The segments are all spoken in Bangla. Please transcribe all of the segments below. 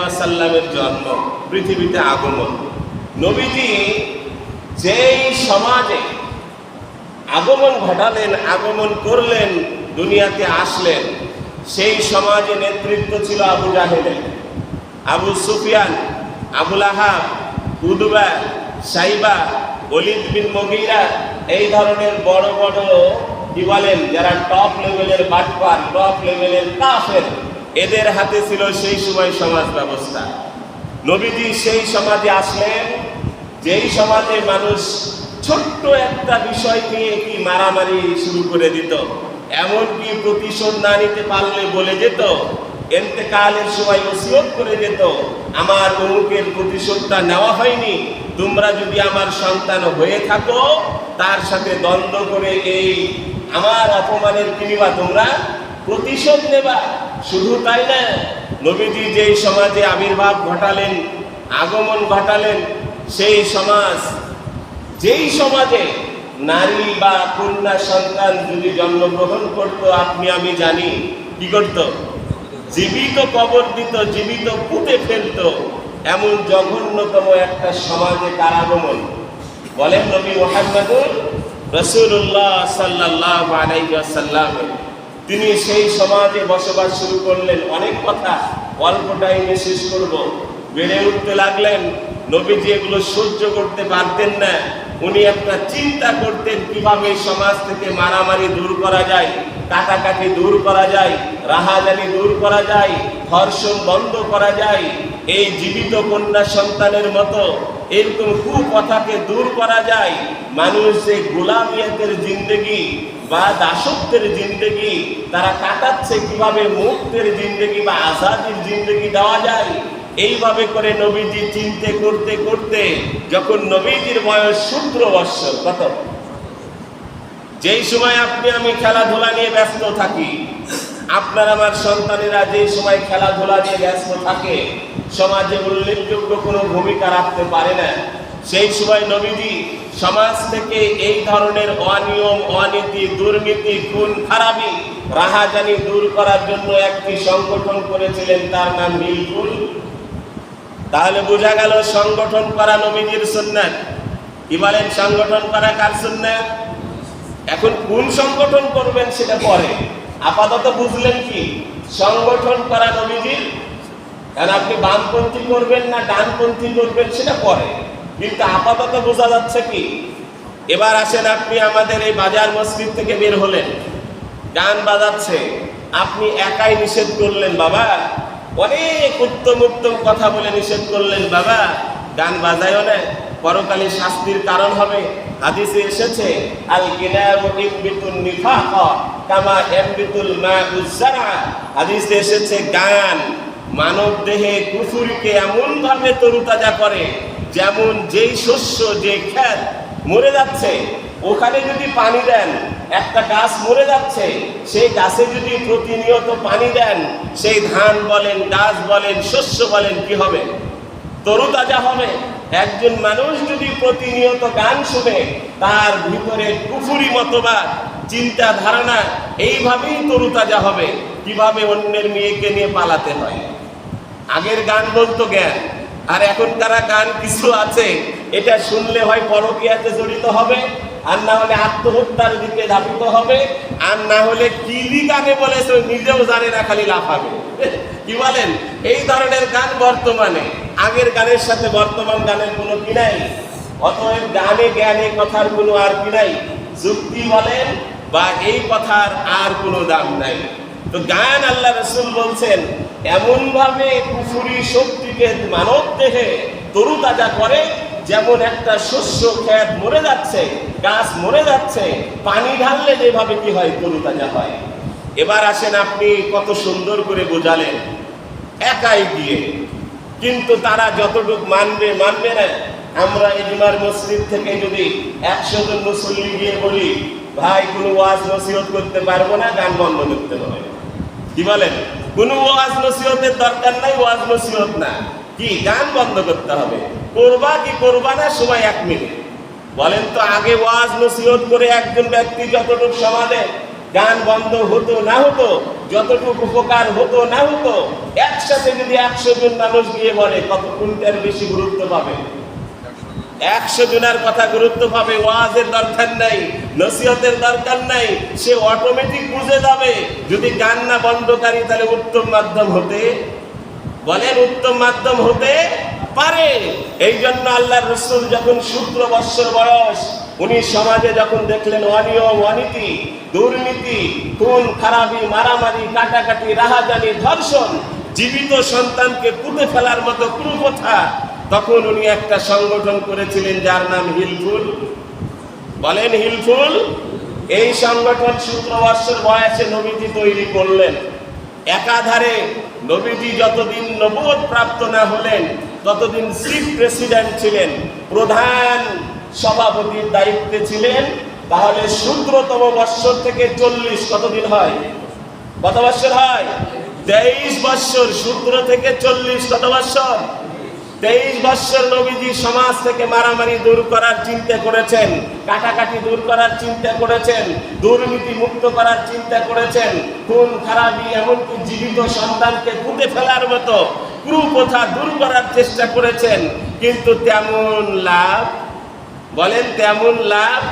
আলাইসাল্লামের জন্ম, পৃথিবীতে আগমন। নবীজি যেই সমাজে আগমন ঘটালেন, আগমন করলেন, দুনিয়াতে আসলেন, সেই সমাজে নেতৃত্ব ছিল আবু জাহেলের। আবু সুফিয়ান আবুল আহাব উদবা, সাইবা অলিদ বিন মগিরা এই ধরনের বড় বড় কি বলেন, যারা টপ লেভেলের বাটপার টপ লেভেলের কাফের এদের হাতে ছিল সেই সময় সমাজ ব্যবস্থা। নবীজি সেই সমাজে আসলেন, যেই সমাজে মানুষ ছোট্ট একটা বিষয় নিয়ে কি মারামারি শুরু করে দিত, এমনকি প্রতিশোধ না নিতে পারলে বলে যেত এতেকালের সময় ওসিয়ত করে যেত, আমার অমুকের প্রতিশোধটা নেওয়া হয়নি, তোমরা যদি আমার সন্তান হয়ে থাকো, তার সাথে দ্বন্দ্ব করে এই আমার অপমানের কিনিবা তোমরা প্রতিশোধ নেবা। শুধু তাই না, নবীজি যেই সমাজে আবির্ভাব ঘটালেন, আগমন ঘটালেন, সেই সমাজ, যেই সমাজে নারী বা কন্যা সন্তান যদি জন্মগ্রহণ করতো, আপনি, আমি জানি, কি করত? জীবিত কবর দিত, জীবিত পুঁতে ফেলত, এমন জঘন্যতম একটা সমাজে কার আগমন। বলেন নবী মোহাম্মদুর রসুল্লাহ সাল্লাহ আলাইসাল্লাম তিনি সেই সমাজে বসবাস শুরু করলেন। অনেক কথা অল্প টাইমে শেষ করব। বেড়ে উঠতে লাগলেন, নবীজি এগুলো সহ্য করতে পারতেন না। উনি একটা চিন্তা করতেন, কীভাবে সমাজ থেকে মারামারি দূর করা যায়, কাটাকাটি দূর করা যায়, রাহাজানি দূর করা যায়, ধর্ষণ বন্ধ করা যায়, এই জীবিত কন্যা সন্তানের মতো এরকম কুকথাকে দূর করা যায়। মানুষ যে গোলামিয়াতের জিন্দগি বা দাসত্বের জিন্দগি, তারা কাটাচ্ছে কীভাবে মুক্তের জিন্দগি বা আজাদির জিন্দগি দেওয়া যায়? এইভাবে করে নবীজি চিনতে, করতে করতে যখন নবীজির বয়স সতেরো বৎসর, কত? যেই সময় আপনি, আমি খেলাধুলা নিয়ে ব্যস্ত থাকি, আপনার আমার সন্তানেরা যেই সময় খেলাধুলা নিয়ে ব্যস্ত থাকে, সমাজে উল্লেখযোগ্য কোনো ভূমিকা রাখতে পারে না। সেই সময় নবীজি সমাজ থেকে এই ধরনের অনিয়ম, অনীতি, দুর্নীতি, খুন, খারাপি, রাহাজানি দূর করার জন্য একটি সংগঠন করেছিলেন, তার নাম নীলকুল তাহলে বোঝা গেল সংগঠন করা নবীজির সুন্নাত। কি বলেন, সংগঠন করা কার সুন্নাত? এখন কোন সংগঠন করবেন সেটা পরে। আপাতত বুঝলেন কি, সংগঠন করা নবীজির, কারণ আপনি বামপন্থী করবেন না ডানপন্থী করবেন সেটা পরে। কিন্তু আপাতত বোঝা যাচ্ছে কি? এবার আসেন আপনি আমাদের এই বাজার মসজিদ থেকে বের হলেন। গান বাজাচ্ছে। আপনি একাই নিষেধ করলেন, বাবা। অনেক উত্তম উত্তম কথা বলে নিষেধ করলেন, বাবা। গান বাজায়ও না, পরকালে শাস্তির কারণ হবে। হাদিসে এসেছে আল গিনামু ইমবিতুন নিফাক কামা ইমবিতুল মাউজ জারআ হাদিসে এসেছে, গান মানব দেহে কুফুরিকে এমন ভাবে তরুতাজা করে, যেমন যেই শস্য, যে খ্যাত মরে যাচ্ছে, ওখানে যদি পানি দেন, একটা গাছ মরে যাচ্ছে, সেই গাছে যদি প্রতিনিয়ত পানি দেন, সেই ধান বলেন, গাছ বলেন, শস্য বলেন, কি হবে? তরুতাজা হবে। একজন মানুষ যদি প্রতিনিয়ত গান শুনে, তার ভিতরে কুফুরি মতবাদ, চিন্তা ধারণা, এইভাবেই তরুতাজা হবে। কীভাবে অন্যের মেয়েকে নিয়ে পালাতে হয়? আগের গান বলতো জ্ঞান। আর এখনকার গান কিছু আছে, এটা শুনলে হয় পরকীয়াতে জড়িত হবে, আর না হলে আত্মহত্যার দিকে ধাবিত হবে, আর না হলে কিলি গানে বলেছে নিজেও জানে না, খালি লাফাবে। কি বলেন? এই ধরনের গান বর্তমানে, আগের গানের সাথে বর্তমান গানের কোনো কি নাই? অতএব গানে, জ্ঞানে কথার কোনো আর কি নাই? যুক্তি বলেন, বা এই কথার আর কোনো দাম নাই। তো গান আল্লাহ রসুল বলছেন এমন ভাবে কুফুরি শক্তিকে মানব দেহে তরুতাজা করে, যেমন একটা শস্য ক্ষেত মরে যাচ্ছে, গাছ মরে যাচ্ছে, পানি ঢাললে যেভাবে কি হয়, তরুতাজা হয়। এবার আসেন আপনি, কত সুন্দর করে বোঝালেন। একাই গিয়ে। কিন্তু তারা যতটুকু মানবে মানবে না। আমরা এজুমার মসজিদ থেকে যদি একশো জন মুসল্লি গিয়ে বলি, ভাই, কোনো ওয়াজ নসিহত করতে পারব না গান বন্ধ করতে হবে। কি বলেন? কোনো ওয়াজ নসিহতের দরকার নাই, ওয়াজ নসিহত না। কি, গান বন্ধ করতে হবে। করবা কি করবা না, সময় এক মিনিট। বলেন তো, আগে ওয়াজ নসিহত করে একজন ব্যক্তি যতটুকু সমাজে গান বন্ধ হতো না হতো, যতটুকু উপকার হতো না হতো, একসাথে যদি একশো জন মানুষ গিয়ে বলে, কত কোনটার বেশি গুরুত্ব পাবে? একশো জনের কথা গুরুত্ব পাবে ওয়াজের দরকার নাই, নসিহতের দরকার নাই, সে অটোমেটিক বুঝে যাবে, যদি গান না বন্ধকারী তাহলে উত্তম মাধ্যম হতে বলেন উত্তম মাধ্যম হতে পারে। এই জন্য আল্লাহ রসুল যখন সতেরো বৎসর বয়স, উনি সমাজে যখন দেখলেন অনিয়ম, অনীতি, দুর্নীতি, খুন, খারাপি, মারামারি, কাটাকাটি, রাহাজানি, ধর্ষণ, জীবিত সন্তানকে পুঁতে ফেলার মতো কুপ্রথা তখন উনি একটা সংগঠন করেছিলেন যার নাম হিলফুল। বলেন হিলফুল, এই সংগঠন সতেরো বয়সে নবীজি তৈরি করলেন। একাধারে নবীজি যতদিন নবোধ প্রাপ্ত না হলেন, ততদিন চিফ প্রেসিডেন্ট ছিলেন, প্রধান সভাপতির দায়িত্বে ছিলেন। তাহলে সূত্রতম বৎসর থেকে চল্লিশ কতদিন হয়? কত বৎসর হয়? তেইশ বৎসর। সূত্র থেকে চল্লিশ কত বৎসর? তেইশ বৎসর নবীজি সমাজ থেকে মারামারি দূর করার চিন্তা করেছেন, কাটাকাটি দূর করার চিন্তা করেছেন, দুর্নীতি মুক্ত করার চিন্তা করেছেন, খুন, খারাপি, এমনকি জীবিত সন্তানকে পুঁতে ফেলার মতো কুপ্রথা দূর করার চেষ্টা করেছেন, কিন্তু তেমন লাভ, বলেন তেমন লাভ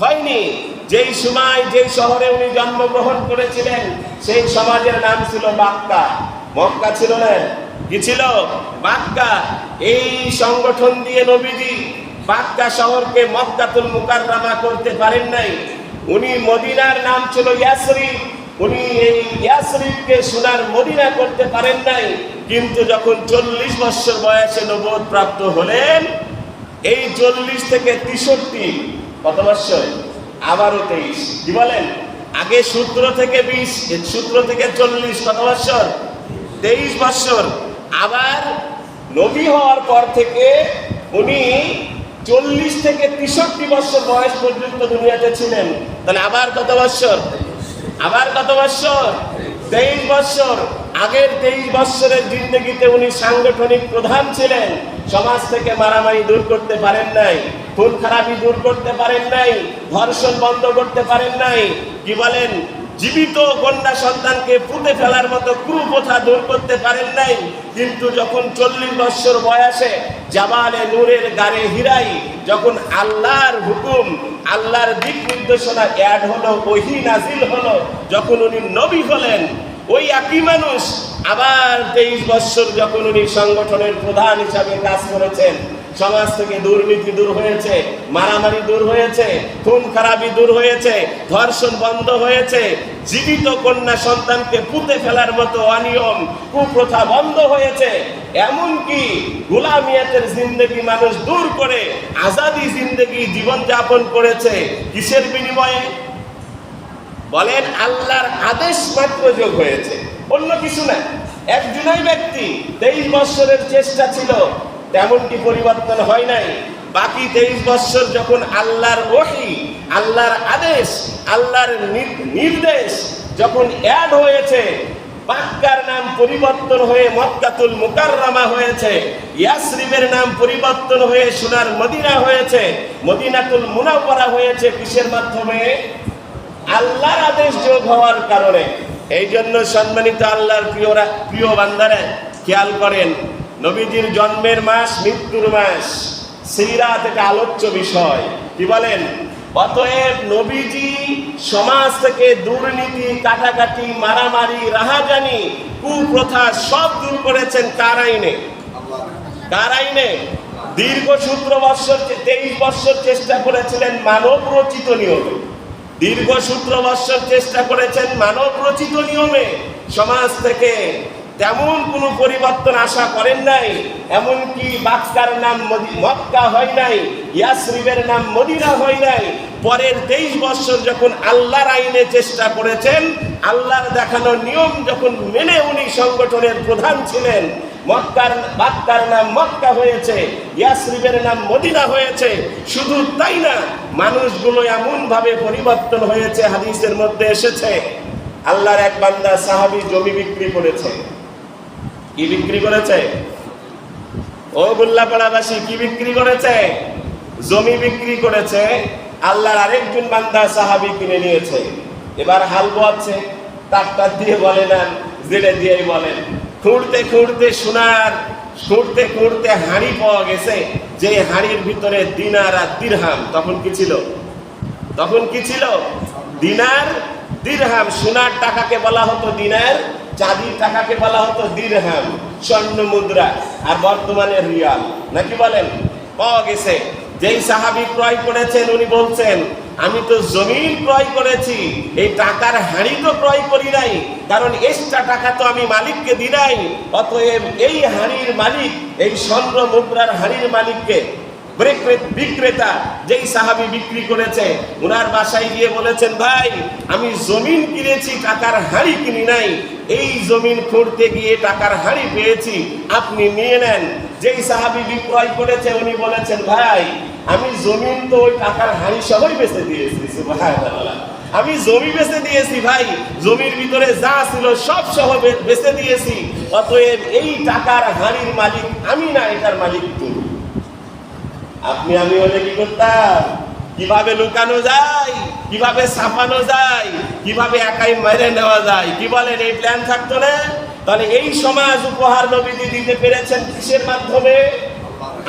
হয়নি। যেই সময় যেই শহরে উনি জন্মগ্রহণ করেছিলেন, সেই সমাজের নাম ছিল বাক্কা মক্কা ছিল না কি ছিল? বাক্কা। এই সংগঠন দিয়ে নবীজি বাক্কা শহরকে মক্কাতুল মুকাররামা করতে পারেন নাই। উনি মদিনার নাম ছিল ইয়াসরিফ উনি এই ইয়াসরিফকে সোনার মদিনা করতে পারেন নাই। কিন্তু যখন চল্লিশ বছর বয়সে নবোধ প্রাপ্ত হলেন, এই চল্লিশ থেকে তেষট্টি, কত বৎসর? আবারও তেইশ। কি বলেন? আগে সূত্র থেকে বিশ সূত্র থেকে চল্লিশ, কত বৎসর? তেইশ বৎসর। আবার নবী হওয়ার পর থেকে উনি চল্লিশ থেকে তেষট্টি বছর বয়স পর্যন্ত দুনিয়াতে ছিলেন। তাহলে আবার কত বৎসর আবার কত বৎসর তেইশ বৎসর আগের তেইশ বৎসরের জিন্দগিতে উনি সাংগঠনিক প্রধান ছিলেন। সমাজ থেকে মারামারি দূর করতে পারেন নাই, খুন খারাপি দূর করতে পারেন নাই, ধর্ষণ বন্ধ করতে পারেন নাই। কি বলেন? জীবিত কন্যা সন্তানকে পুঁতে ফেলার মতো কুপ্রথা দূর করতে পারেন নাই। কিন্তু যখন চল্লিশ বৎসর বয়সে জামালে নূরের গাড়ে হিরাই, যখন আল্লাহর হুকুম, আল্লাহর দিক নির্দেশনা অ্যাড হলো, ওহি নাজিল হলো, যখন উনি নবী হলেন, ওই একই মানুষ আবার তেইশ বৎসর যখন উনি সংগঠনের প্রধান হিসাবে কাজ করেছেন সমাজ থেকে দুর্নীতি দূর হয়েছে, মারামারি দূর হয়েছে, খুন খারাপি দূর হয়েছে, ধর্ষণ বন্ধ হয়েছে, জীবিত কন্যা সন্তানকে পুঁতে ফেলার মতো অনিয়ম, কুপ্রথা বন্ধ হয়েছে। এমনকি গোলামিয়াতের জিন্দগি মানুষ দূর করে, আজাদি জিন্দগি জীবন যাপন করেছে। কিসের বিনিময়ে? বলেন আল্লাহর আদেশ মাত্র যোগ হয়েছে। অন্য কিছু না। একজনই ব্যক্তি তেইশ বৎসরের চেষ্টা ছিল তেমনটি পরিবর্তন হয় নাই। বাকি তেইশ বৎসর যখন আল্লাহর ওহি, আল্লাহর আদেশ, আল্লাহর নির্দেশ যখন অ্যাড হয়েছে, বাক্কার নাম পরিবর্তন হয়ে মক্কাতুল মুকাররামা হয়েছে ইয়াসরিবের নাম পরিবর্তন হয়ে সোনার মদিনা হয়েছে, মদিনাতুল মুনাওয়ারা হয়েছে কিসের মাধ্যমে? আল্লাহর আদেশ যোগ হওয়ার কারণে। এই জন্য সম্মানিত আল্লাহর প্রিয়রা, প্রিয় বান্দারা, খেয়াল করেন নবীজির জন্মের মাস, মৃত্যুর মাস সিরাত এটা আলোচ্য বিষয়। কি বলেন? অতএব নবীজি সমাজ থেকে দুর্নীতি, কাটাকাটি, মারামারি, রাহাজানি, কুপ্রথা সব দূর করেছেন কার আইনে? কার আইনে? দীর্ঘ সূত্র বৎসর তেইশ বৎসর চেষ্টা করেছিলেন মানব রচিত নিয়মে। দীর্ঘ সূত্র বৎসর চেষ্টা করেছেন মানব রচিত নিয়মে সমাজ থেকে তেমন কোনো পরিবর্তন আশা করেন নাই, এমনকি বাক্কার নাম মক্কা হয় নাই, ইয়াসরিবের নাম মদিনা হয় নাই। পরের তেইশ বৎসর যখন আল্লাহর আইনে চেষ্টা করেছেন, আল্লাহর দেখানো নিয়ম যখন মেনে উনি সংগঠনের প্রধান ছিলেন, মক্কার বাক্কার নাম মক্কা হয়েছে, ইয়াসরিবের নাম মদিনা হয়েছে। শুধু তাই না, মানুষগুলো এমনভাবে পরিবর্তন হয়েছে, হাদিসের মধ্যে এসেছে। আল্লাহর এক বান্দা সাহাবী জমি বিক্রি করেছে। কি বিক্রি করেছে? ও গোল্লাপাড়াবাসী কি বিক্রি করেছে? জমি বিক্রি করেছে, আল্লাহর আরেকজন বান্দা সাহাবী কিনে নিয়েছে। এবার হাল বোয়াচ্ছে ট্রাক্টর দিয়ে বলে না জেলে দিয়েই বলেন খুঁড়তে খুঁড়তে সোনার, খুঁড়তে খুঁড়তে হাঁড়ি পাওয়া গেছে, যে হাঁড়ির ভিতরে দিনার আর দিরহাম। তখন কি ছিল? তখন কি ছিল? দিনার, দিরহাম। সোনার টাকাকে বলা হতো দিনার চাঁদির টাকাকে বলা হতো দিরহাম, স্বর্ণ মুদ্রা আর বর্তমানে রিয়াল। নাকি বলেন? পাওয়া গেছে। যেই সাহাবি ক্রয় করেছেন, উনি বলছেন, আমি তো জমিন ক্রয় করেছি, এই টাকার হাঁড়ি তো ক্রয় করি নাই, কারণ এক্সট্রা টাকা তো আমি মালিককে দি নাই। অতএব এই হাঁড়ির মালিক, এই স্বর্ণ মুদ্রার হাঁড়ির মালিককে বিক্রেতা যেই সাহাবি বিক্রি করেছে ওনার বাসায় গিয়ে বলেছেন, ভাই, আমি জমিন কিনেছি, টাকার হাঁড়ি কিনি নাই। এই জমিন খুঁড়তে গিয়ে টাকার হাঁড়ি পেয়েছি, আপনি নিয়ে নেন। যেই সাহাবি বিক্রয় করেছে, উনি বলেছেন, ভাই, আমি জমিন তো ওই টাকার হাঁড়ি সবই বেঁচে দিয়েছি। আমি জমি বেচে দিয়েছি, ভাই, জমির ভিতরে যা ছিল সব সহ বেঁচে দিয়েছি। অতএব এই টাকার হাঁড়ির মালিক আমি না, এটার মালিক তুমি। আপনি আমি হলে কি করতাম? কীভাবে লুকানো যায়? কীভাবে ছাপানো যায়? কীভাবে একাই মেরে নেওয়া যায়? কি বলেন, এই প্ল্যান থাকতো না? তাহলে এই সমাজ উপহার নবীদি দিতে পেরেছেন কিসের মাধ্যমে?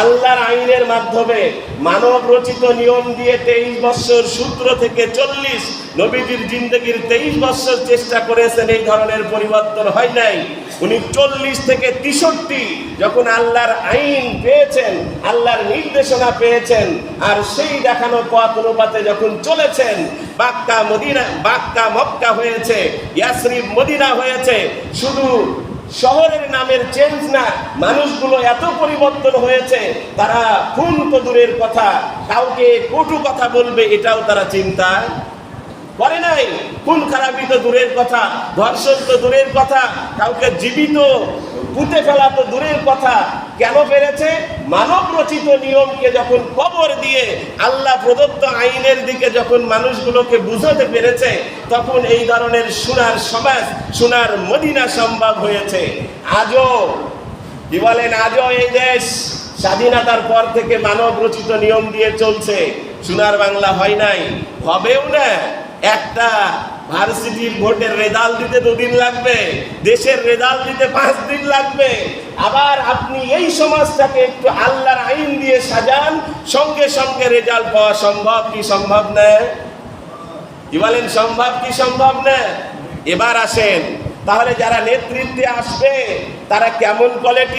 আল্লাহর আইনের মাধ্যমে মানব রচিত নিয়ম দিয়ে তেইশ বছর সূত্র থেকে চল্লিশ নবীজির জিন্দগির তেইশ বছর চেষ্টা করেছেন, এই ধরনের পরিবর্তন হয় নাই। উনি চল্লিশ থেকে তেষট্টি যখন আল্লাহর আইন পেয়েছেন, আল্লাহর নির্দেশনা পেয়েছেন, আর সেই দেখানো পথ অনুপাতে যখন চলেছেন, বাক্কা মদিনা বাক্কা মক্কা হয়েছে ইয়াসরিফ মদিনা হয়েছে, শুধু শহরের নামের চেঞ্জ না। মানুষগুলো এত পরিবর্তন হয়েছে, তারা খুন তো দূরের কথা, কাউকে কটু কথা বলবে, এটাও তারা চিন্তা করে নাই। খুন খারাপি তো দূরের কথা, ধর্ষণ তো দূরের কথা, কাউকে জীবিত পুঁতে ফেলা তো দূরের কথা। কেন পেরেছে? মানব রচিত নিয়মকে যখন কবর দিয়ে আল্লাহ প্রদত্ত আইনের দিকে যখন মানুষগুলোকে বুঝাতে পেরেছে, তখন এই ধরনের সোনার সমাজ, সোনার মদিনা সম্ভব হয়েছে। আজও, কি বলেন, আজও এই দেশ স্বাধীনতার পর থেকে মানব রচিত নিয়ম দিয়ে চলছে। সোনার বাংলা হয় নাই, হবেও না। একটা ভার্সিটির ভোটের রেজাল্ট দিতে দুদিন লাগবে, দেশের রেজাল্ট দিতে পাঁচ দিন লাগবে। আবার আপনি এই সমাজটাকে একটু আল্লাহর আইন দিয়ে সাজান, সঙ্গে সঙ্গে রেজাল্ট পাওয়া সম্ভব কি সম্ভব না? কি বলেন, সম্ভব কি সম্ভব না? এবার আসেন, তাহলে যারা নেতৃত্বে আসবে, তারা কেমন কোয়ালিটি